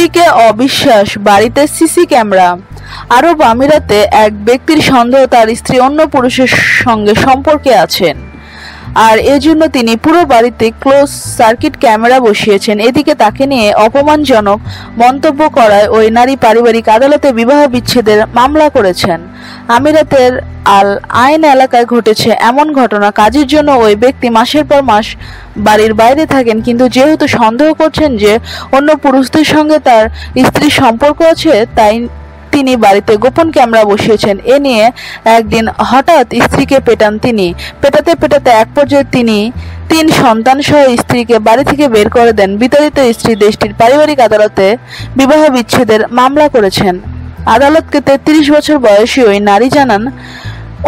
স্ত্রীকে অবিশ্বাস, বাড়িতে সিসি ক্যামেরা। আরব আমিরাতে এক ব্যক্তির সন্দেহ তার স্ত্রী অন্য পুরুষের সঙ্গে সম্পর্কে আছেন। আর এজন্য তিনি পুরো বাড়িতে ক্লোজ সার্কিট ক্যামেরা বসিয়েছেন। এদিকে তাকে নিয়ে অপমানজনক মন্তব্য করায় ওই নারী পারিবারিক আদালতে বিবাহ বিচ্ছেদের মামলা করেছেন। আমিরাতের আল আইন এলাকায় ঘটেছে এমন ঘটনা। কাজের জন্য ওই ব্যক্তি মাসের পর মাস বাড়ির বাইরে থাকেন, কিন্তু যেহেতু সন্দেহ করছেন যে অন্য পুরুষদের সঙ্গে তার স্ত্রীর সম্পর্ক আছে, তাই তিনি বাড়িতে গোপন ক্যামেরা বসিয়েছেন। এ নিয়ে একদিন হঠাৎ স্ত্রীকে পেটান তিনি। পেটাতে পেটাতে এক পর্যায়ে তিনি তিন সন্তান সহ স্ত্রীকে বাড়ি থেকে বের করে দেন। বিতাড়িত স্ত্রী দেশটির পারিবারিক আদালতে বিবাহ বিচ্ছেদের মামলা করেছেন। আদালতকে তেত্রিশ বছর বয়সী ওই নারী জানান,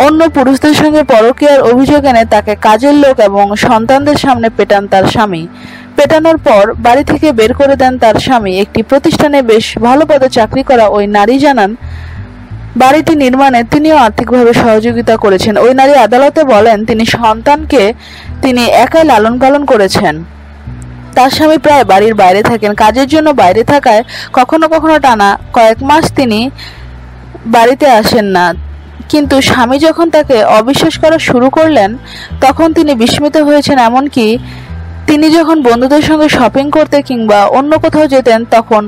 অন্য পুরুষদের সঙ্গে পরকীয়ার অভিযোগ এনে তাকে কাজের লোক এবং সন্তানদের সামনে পেটান তার স্বামী। পেটানোর পর বাড়ি থেকে বের করে দেন তার স্বামী। একটি প্রতিষ্ঠানে বেশ ভালো পদে চাকরি করা ওই নারী জানান, বাড়িটি নির্মাণে তিনিও আর্থিকভাবে সহযোগিতা করেছেন। ওই নারী আদালতে বলেন, তিনি সন্তানকে তিনি একাই লালন পালন করেছেন। তার স্বামী প্রায় বাড়ির বাইরে থাকেন। কাজের জন্য বাইরে থাকায় কখনো কখনো টানা কয়েক মাস তিনি বাড়িতে আসেন না। কিন্তু স্বামী যখন তাকে অবিশ্বাস করা শুরু করলেন, তখন তিনি বিস্মিত হয়েছেন। এমনকি তিনি যখন বন্ধুদের সঙ্গে শপিং করতে কিংবা অন্য কোথাও যেতেন, তখন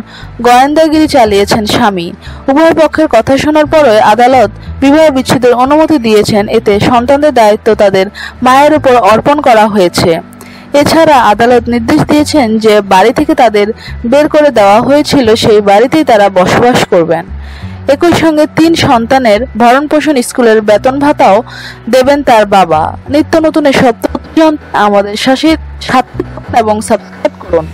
গোয়েন্দাগিরি চালিয়েছেন স্বামী। উভয় পক্ষের কথা শোনার পরে আদালত বিবাহ বিচ্ছেদের অনুমতি দিয়েছেন। এতে সন্তানদের দায়িত্ব তাদের মায়ের উপর অর্পণ করা হয়েছে। এছাড়া আদালত নির্দেশ দিয়েছেন যে বাড়ি থেকে তাদের বের করে দেওয়া হয়েছিল, সেই বাড়িতেই তারা বসবাস করবেন। একই সঙ্গে তিন সন্তানের ভরণ পোষণ স্কুলের বেতন ভাতাও দেবেন তার বাবা। নিত্য নতুন এসব আমাদের সাথে সাথে থাকুন এবং সাবস্ক্রাইব করুন